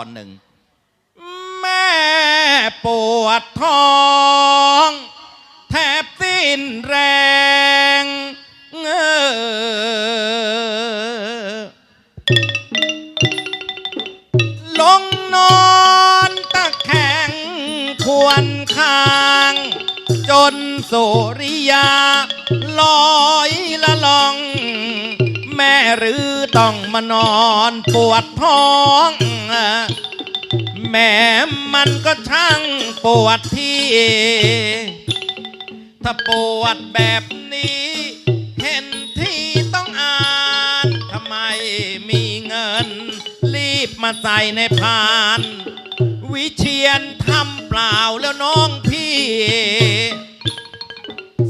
ตอนหนึ่งแม่ปวดท้อง แทบสิ้นแรงเออลงนอนตะแคงควรคาง จนสุริยาลอยละลอง แม่หรือ ต้องมานอนปวดท้องแม่มันก็ช่างปวดที่ ถ้าปวดแบบนี้ เห็นที่ต้องอ่านทำไมมีเงิน รีบมาใส่ในพาน วิเชียนทำเปล่าแล้วน้องพี่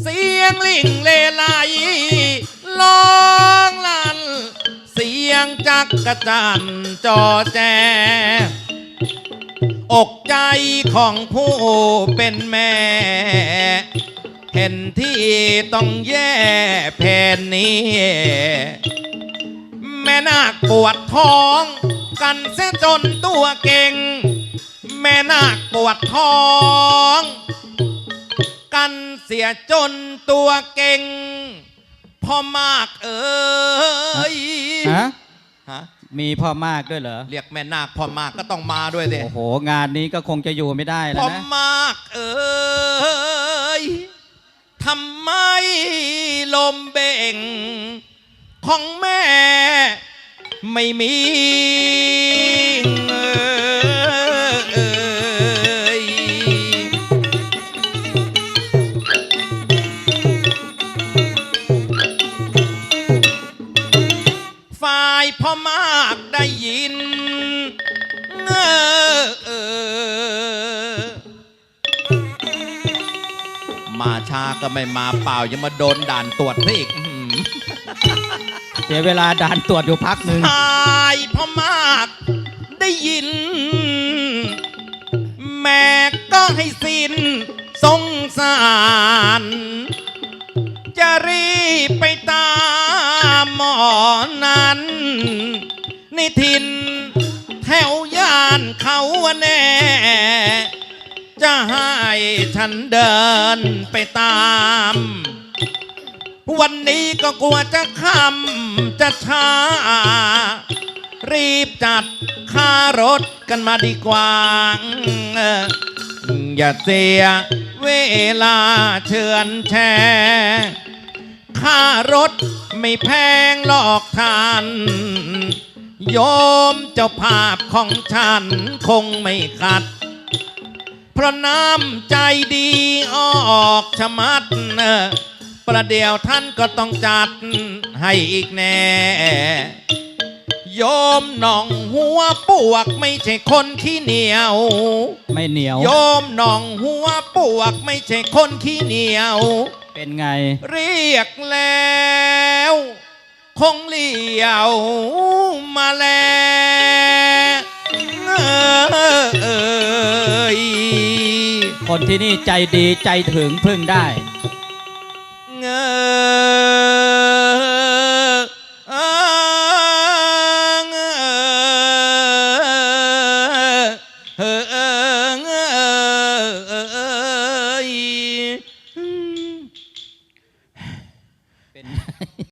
เสียงลิงเลไลร้อง เสียงจักกระจันจอแจ อกใจของผู้เป็นแม่ เห็นที่ต้องแย่แผ่นนี้ แม่นาคปวดท้อง กันเสียจนตัวเก่ง แม่นาคปวดท้อง กันเสียจนตัวเก่งพ่อมากเอ้ยฮะ ฮะมีพ่อมากด้วยเหรอ เรียกแม่นาคพ่อมากก็ต้องมาด้วยสิโอ้โห งานนี้ก็คงจะอยู่ไม่ได้แล้พ่วอนะมากเอ้ยทำไมลมเบ่ง ของแม่ไม่มี มากได้ยินเออเออมาช้าก็ไม่มาเปล่ายังมาโดนด่านตรวจซะอีกอื้อหือ เสียเวลาด่านตรวจอยู่พักหนึ่ง ตายพ่อมากได้ยิน แม่ก็ให้สิ้นสงสาร จะรีบไปตามหมอนั้น ในทินแถวย่านเขาแน่ จะให้ฉันเดินไปตาม วันนี้ก็กลัวจะคำจะช้า รีบจัดค่ารถกันมาดีกว่าอออย่าเสียเวลาเชิญแชร์ค่ารถ ไม่แพงหลอกท่านโยมเจ้าภาพของฉันคงไม่ขัด เพราะน้ำใจดีออกชะมัดเออประเดี๋ยวท่านก็ต้องจัดให้อีกแน่ โยมหน่องหัวปวกไม่ใช่คนขี้เหนียว ไม่เหนียว โยมหน่องหัวปวกไม่ใช่คนขี้เหนียว เป็นไง เรียกแล้ว คงเลี้ยวมาแลคนที่นี่ใจดีใจถึงพึ่งได้